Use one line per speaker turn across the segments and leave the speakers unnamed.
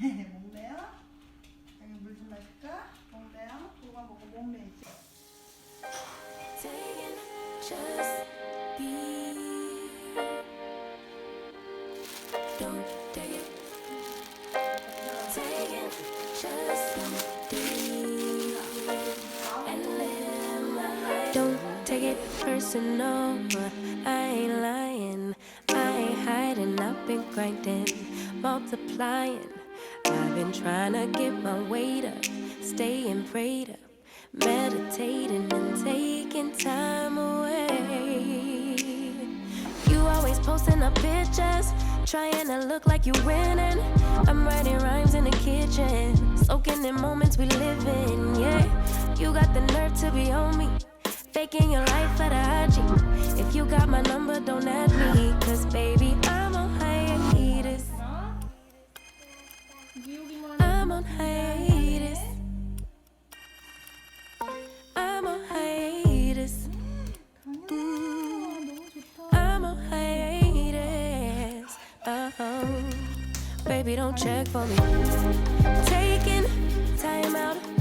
목매요? 여기 물좀 마실까? 목매요? 뭐가 먹고 목매 있지?
Taking just be. Don't take it. Taking just be. And live my life. Don't take it personal. I ain't lying. I ain't hiding. I've been grinding, multiplying. I've been trying to get my weight up, staying prayed up, meditating and taking time away. You always posting up pictures, trying to look like you're winning. I'm writing rhymes in the kitchen, soaking in moments we live in. Yeah, you got the nerve to be on me, faking your life for the IG. If you got my number, don't add me, cause baby, I'm I'm on hiatus. I'm on hiatus. I'm on hiatus. Oh, baby, don't check for me. Taking time out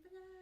Bye.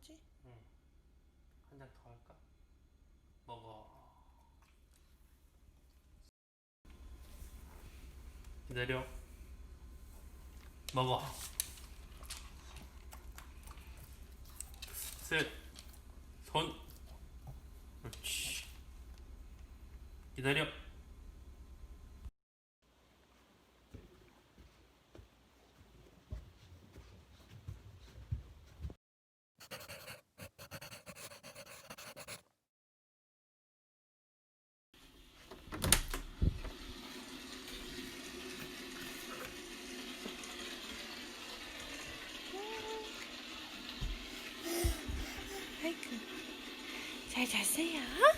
코다 닦았지?
한잔 더 할까? 먹어. 기다려. 먹어. 셋. 손. 그렇지. 기다려.
들어가세요.